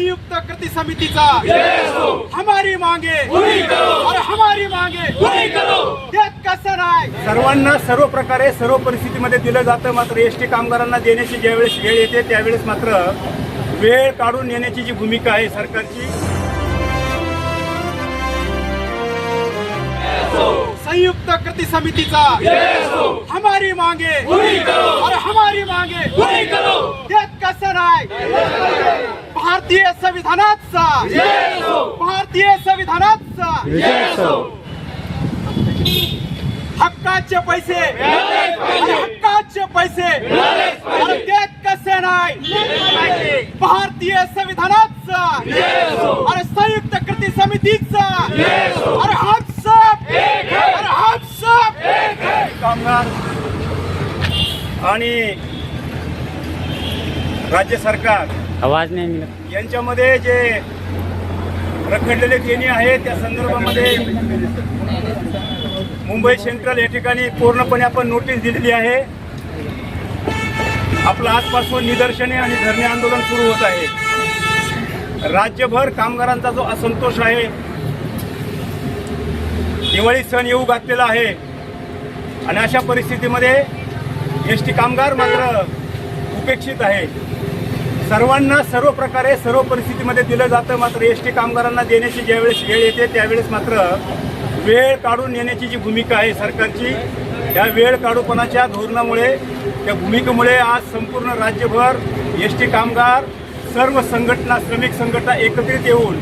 संयुक्त कृती समितीचा। हमारी मागे। और हमारी मागे। देत कसं नाही सर्वांना सर्व प्रकारे सर्व परिस्थितीमध्ये दिलं जातं. मात्र एस टी कामगारांना देण्याची ज्यावेळेस वेळ येते त्यावेळेस मात्र वेळ काढून येण्याची जी भूमिका आहे सरकारची संयुक्त कृती समितीचा. हमारी मागे. और हमारी मांगे. देत कसं नाही? भारतीय संविधानाचा. भारतीय संविधानाचा. हक्काचे पैसे. हक्काचे पैसे. देत कसे नाही? भारतीय संविधानाचा. अरे संयुक्त कृती समितीचा. अरे हात साफ अरे हात साफ कामगार आणि राज्य सरकार आवाज नहीं यांच्यामध्ये जे रखडलेले देणी आहेत त्या संदर्भामध्ये मुंबई सेंट्रल या ठिकाणी पूर्णपणे आपण नोटीस दिलेली आहे. आपलं आजपासून निदर्शने आणि धरणे आंदोलन सुरू होत आहे. राज्यभर कामगारांचा जो असंतोष आहे दिवाळी सण येऊ घातलेला आहे. आणि अशा परिस्थितीमध्ये एस टी कामगार मात्र उपेक्षित आहे. सर्वांना सर्व प्रकारे सर्व परिस्थितीमध्ये दिलं जातं. मात्र एस टी कामगारांना देण्याची ज्यावेळेस वेळ येते त्यावेळेस मात्र वेळ काढून नेण्याची जी भूमिका आहे सरकारची या वेळ काढूपणाच्या धोरणामुळे त्या भूमिकेमुळे आज संपूर्ण राज्यभर एस टी कामगार सर्व संघटना श्रमिक संघटना एकत्रित येऊन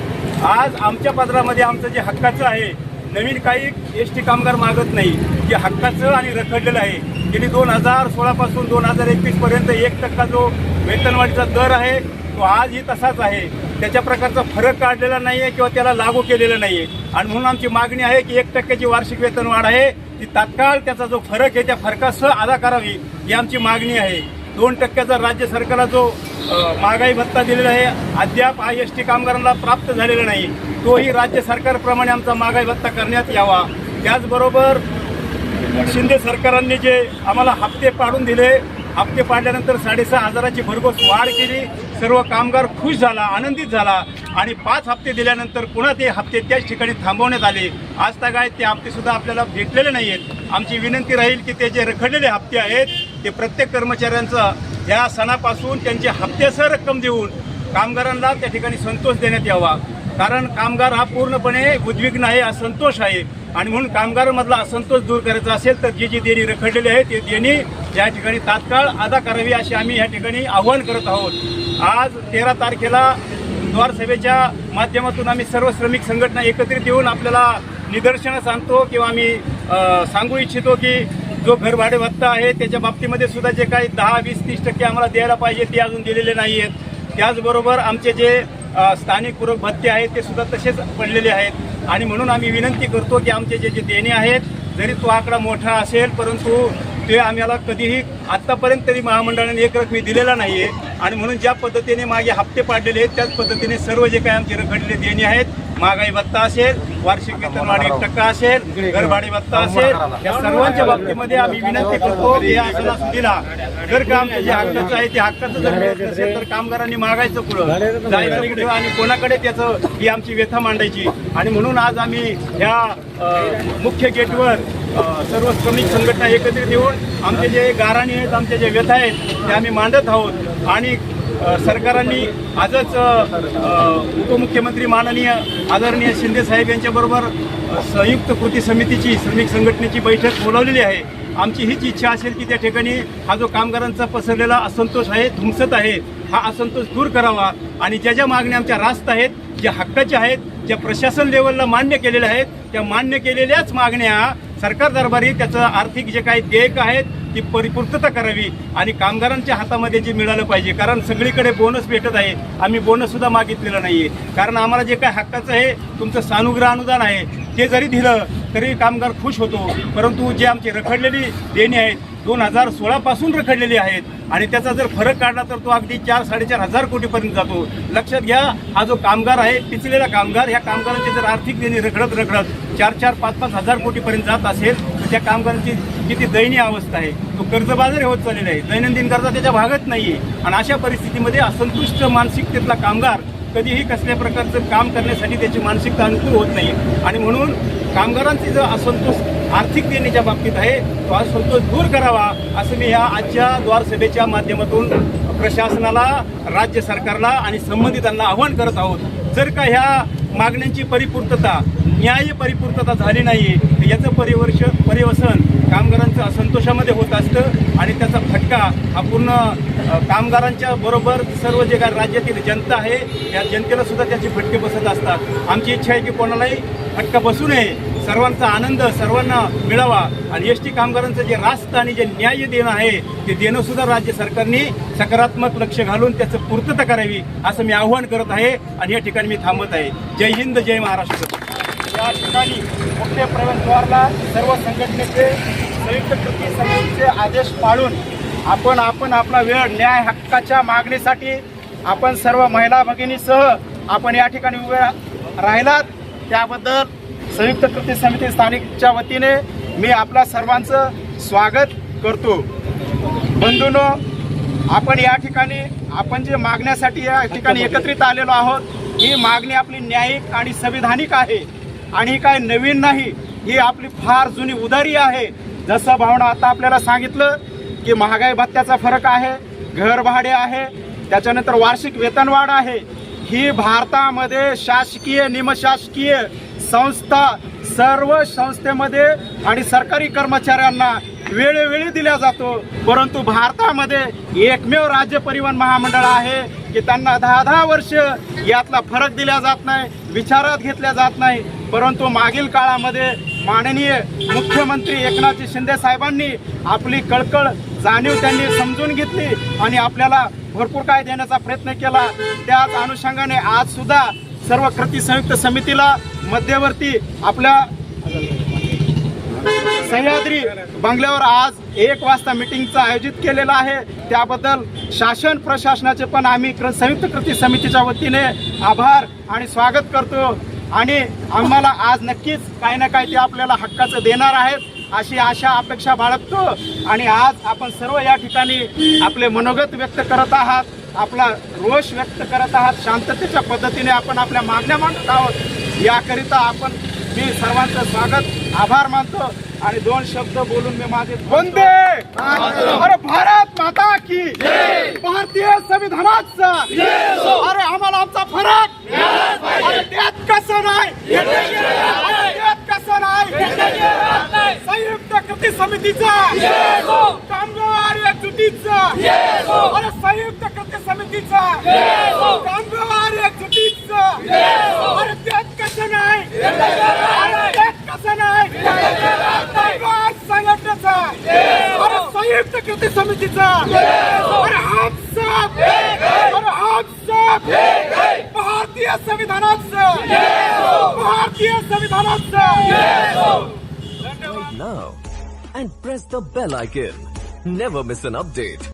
आज आमच्या पदरामध्ये आमचं जे हक्काचं आहे नवीन काही एस टी कामगार मागत नाही जे हक्काचं आणि रखडलेलं आहे. गेली दोन हजार सोळापासून दोन हजार एकवीस पर्यंत एक टक्का जो वेतनवाढीचा दर आहे तो आजही तसाच आहे. त्याच्या प्रकारचा फरक काढलेला नाही आहे किंवा त्याला लागू केलेला नाही आहे आणि म्हणून आमची मागणी आहे की एक टक्क्याची वार्षिक वेतनवाढ आहे. ती तात्काळ त्याचा जो फरक आहे त्या फरकासह अदा करावी ही आमची मागणी आहे. दोन टक्क्याचा राज्य सरकारला जो महागाई भत्ता दिलेला आहे अद्याप हा एस टी कामगारांना प्राप्त झालेला नाही. तोही राज्य सरकारप्रमाणे आमचा महागाई भत्ता करण्यात यावा. त्याचबरोबर शिंदे सरकारांनी जे आम्हाला हप्ते पाडून दिले हप्ते पाडल्यानंतर साडेसहा हजाराची भरघोस वाढ केली सर्व कामगार खुश झाला आनंदित झाला आणि पाच हप्ते दिल्यानंतर पुन्हा ते हप्ते त्याच ठिकाणी थांबवण्यात आले. आज काय ते हप्तेसुद्धा आपल्याला भेटलेले नाही आहेत आमची विनंती राहील की ते जे रखडलेले हप्ते आहेत ते प्रत्येक कर्मचाऱ्यांचा ह्या सणापासून त्यांचे हप्त्यासह रक्कम देऊन कामगारांना त्या ठिकाणी संतोष देण्यात यावा. कारण कामगार हा पूर्णपणे उद्विग्न आहे असंतोष आहे. आणि म्हणून कामगारांमधला असंतोष दूर करायचा असेल तर जी जी देणी रखडलेली आहे ती देणी या ठिकाणी तात्काळ अदा करावी अशी आम्ही या ठिकाणी आव्हान करत आहोत. आज तेरा तारखेला द्वार सभेच्या माध्यमातून आम्ही सर्व श्रमिक संघटना एकत्रित येऊन आपल्याला निदर्शनं सांगतो किंवा आम्ही सांगू इच्छितो की जो घरभाडे भत्ता आहे त्याच्या बाबतीमध्ये सुद्धा जे काही दहा वीस तीस टक्के आम्हाला द्यायला पाहिजे ते अजून दिलेले नाही आहेत त्याचबरोबर आमचे जे स्थानिक पूरक भत्ते आहेत ते सुद्धा तसेच पडलेले आहेत. आणि म्हणून आम्ही विनंती करतो की आमचे जे जे देणे आहेत जरी तो आकडा मोठा असेल परंतु ते आम्हाला कधीही आत्तापर्यंत तरी महामंडळाने एक रकमी दिलेला नाही आहे आणि म्हणून ज्या पद्धतीने मागे हप्ते पाडलेले आहेत त्याच पद्धतीने सर्व जे काही आमचे रखडलेले देणे आहेत महागाई भत्ता असेल वार्षिक वेतनवाढ एक टक्का असेल घरभाडी भत्ता असेल या सर्वांच्या बाबतीमध्ये आम्ही विनंती करतो की या सणासुदीला जर का आमचं जे हक्काचं आहे ते हक्काचं जर मिळत नसेल तर कामगारांनी मागायचं पुढं जायचं कुठं आणि कोणाकडे त्याचं ही आमची व्यथा मांडायची. आणि म्हणून आज आम्ही ह्या मुख्य गेटवर सर्व श्रमिक संघटना एकत्रित येऊन आमचे जे गाराणी आहेत आमचे जे व्यथा आहेत ते आम्ही मांडत आहोत. आणि सरकारांनी आजच उपमुख्यमंत्री माननीय आदरणीय शिंदे साहेब यांच्याबरोबर संयुक्त कृती समितीची श्रमिक संघटनेची बैठक बोलावलेली आहे. आमची हीच इच्छा असेल की त्या ठिकाणी हा जो कामगारांचा पसरलेला असंतोष आहे धुमसत आहे हा असंतोष दूर करावा आणि ज्या ज्या मागण्या आमच्या रास्त आहेत ज्या हक्काच्या आहेत ज्या प्रशासन लेवलला मान्य केलेल्या आहेत त्या मान्य केलेल्याच मागण्या सरकार दरबारी त्याचं आर्थिक जे काही देयक आहेत ती परिपूर्तता करावी आणि कामगारांच्या हातामध्ये जे मिळालं पाहिजे कारण सगळीकडे बोनस भेटत आहे. आम्ही बोनससुद्धा मागितलेला नाही आहे कारण आम्हाला जे काय हक्काचं आहे तुमचं सानुग्रह अनुदान आहे. ते जरी दिलं तरी कामगार खुश होतो. परंतु जे आमची रखडलेली देणी आहेत दोन हजार सोळापासून रखडलेली आहेत. आणि त्याचा जर फरक काढला तर तो अगदी चार साडेचार हजार कोटीपर्यंत जातो. लक्षात घ्या हा जो कामगार आहे पिचलेला कामगार ह्या कामगारांची जर आर्थिक देणी रखडत रखडत चार चार पाच पाच हजार कोटीपर्यंत जात असेल तर त्या कामगारांची किती दयनीय अवस्था आहे. तो कर्जबाजारी होत चाललेला आहे. दैनंदिन गरजा त्याच्या भागत नाही आहे आणि अशा परिस्थितीमध्ये असंतुष्ट मानसिकतेतला कामगार कधीही कसल्या प्रकारचं काम करण्यासाठी त्याची मानसिकता अनुकूल होत नाही आणि म्हणून कामगारांचे जो असंतोष आर्थिक देण्याच्या बाबतीत आहे तो असंतोष दूर करावा असं मी या आजच्या द्वारसभेच्या माध्यमातून प्रशासनाला राज्य सरकारला आणि संबंधितांना आवाहन करत आहोत. जर का ह्या मागण्यांची परिपूर्तता न्याय परिपूर्तता झाली नाही याचं परिवर्ष परिवसन कामगारांचं असंतोषामध्ये होत असतं आणि त्याचा फटका हा पूर्ण कामगारांच्या बरोबर सर्व जे काय राज्यातील जनता आहे या जनतेला सुद्धा त्याचे फटके बसत असतात. आमची इच्छा आहे की कोणालाही फटका बसू नये. सर्वांचा आनंद सर्वांना मिळावा. आणि एस टी कामगारांचं जे रास्त आणि जे न्याय देणं आहे ते देणं सुद्धा राज्य सरकारने सकारात्मक लक्ष घालून त्याचं पूर्तता करावी असं मी आव्हान करत आहे. आणि या ठिकाणी मी थांबत आहे. जय हिंद जय महाराष्ट्र. या ठिकाणी मुख्य प्रवेशद्वारला सर्व संघटनेचे संयुक्त कृती समितीचे आदेश पाळून आपण आपण आपला वेळ न्याय हक्काच्या मागणीसाठी आपण सर्व महिला भगिनीसह आपण या ठिकाणी उभे राहिलात. त्याबद्दल संयुक्त कृती समिती स्थानिकच्या वतीने मी आपल्या सर्वांचं स्वागत करतो. बंधूनो आपण या ठिकाणी आपण जे मागण्यासाठी या ठिकाणी एकत्रित आलेलो आहोत ही मागणी आपली न्यायिक आणि संविधानिक आहे. आणि ही काय नवीन नाही ही आपली फार जुनी उदारी आहे. जसं भावना आता आपल्याला सांगितलं की महागाई भत्त्याचा फरक आहे घर भाडे आहे त्याच्यानंतर वार्षिक वेतनवाढ आहे. ही भारतामध्ये शासकीय निमशासकीय संस्था सर्व संस्थेमध्ये आणि सरकारी कर्मचाऱ्यांना वेळोवेळी दिला जातो. परंतु भारतामध्ये एकमेव राज्य परिवहन महामंडळ आहे की त्यांना दहा दहा वर्ष यातला फरक दिला जात नाही विचारात घेतल्या जात नाही. परंतु मागील काळामध्ये माननीय मुख्यमंत्री एकनाथजी शिंदे साहेबांनी आपली कळकळ जाणीव त्यांनी समजून घेतली आणि आपल्याला भरपूर काय देण्याचा प्रयत्न केला. त्याच अनुषंगाने आज सुद्धा सर्व कृती संयुक्त समितीला मध्यवर्ती आपल्या सह्याद्री बंगल्यावर आज एक वाजता मिटिंगचं आयोजित केलेलं आहे. त्याबद्दल शासन प्रशासनाचे पण आम्ही क्र- संयुक्त कृती समितीच्या वतीने आभार आणि स्वागत करतो. आणि आम्हाला आज नक्कीच काही ना काही ते आपल्याला हक्काचं देणार आहेत अशी आशा अपेक्षा बाळगतो. आणि आज आपण सर्व या ठिकाणी आपले मनोगत व्यक्त करत आहात आपला रोष व्यक्त करत आहात शांततेच्या पद्धतीने आपण आपल्या मागण्या मांडत आहोत. याकरिता आपण मी सर्वांचं स्वागत आभार मानतो. आणि दोन शब्द बोलून मी माझे वंदे अरे भारत माता की भारतीय संविधानाचा अरे आम्हाला आमचा फरक कसं नाही. कसं नाही. संयुक्त कृती समितीचा. कामगार या जुटीचा. अरे संयुक्त कृती समितीचा. कामगार या जुटीचा. अरे त्यात कसं नाही. त्यात कसं नाही. कामगार संघटनेचा. अरे संयुक्त कृती समितीचा. अरे हम सब अरे हम सब भारतीय संविधानाचं. भारतीय संविधानाचं now and press the bell icon. Never miss an update.